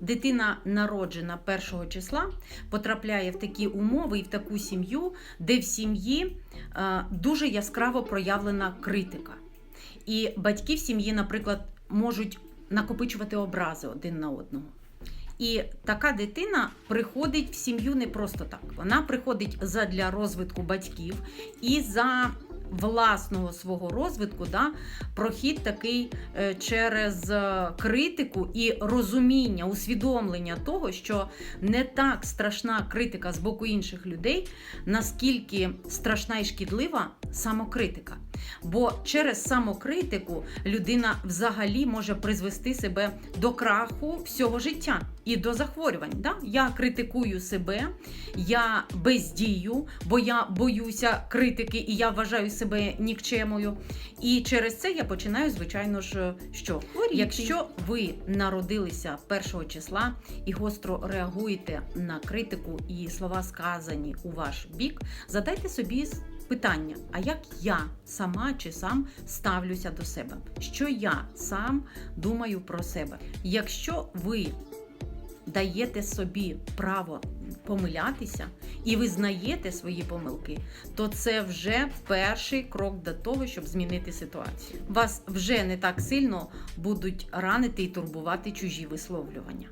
дитина народжена першого числа, потрапляє в такі умови і в таку сім'ю, де в сім'ї е, дуже яскраво проявлена критика. І батьки в сім'ї, наприклад, можуть накопичувати образи один на одного. І така дитина приходить в сім'ю не просто так. Вона приходить задля розвитку батьків і за власного свого розвитку, да, прохід такий е, через е, критику і розуміння, усвідомлення того, що не так страшна критика з боку інших людей, наскільки страшна і шкідлива самокритика. Бо через самокритику людина взагалі може призвести себе до краху всього життя і до захворювань. Да? Я критикую себе, я бездію, бо я боюся критики і я вважаю себе нікчемою. І через це я починаю, звичайно ж, що Хворіти. якщо ви народилися першого числа і гостро реагуєте на критику і слова сказані у ваш бік, задайте собі питання: а як я сама чи сам ставлюся до себе? Що я сам думаю про себе? Якщо ви даєте собі право помилятися і визнаєте свої помилки, то це вже перший крок до того, щоб змінити ситуацію. Вас вже не так сильно будуть ранити і турбувати чужі висловлювання.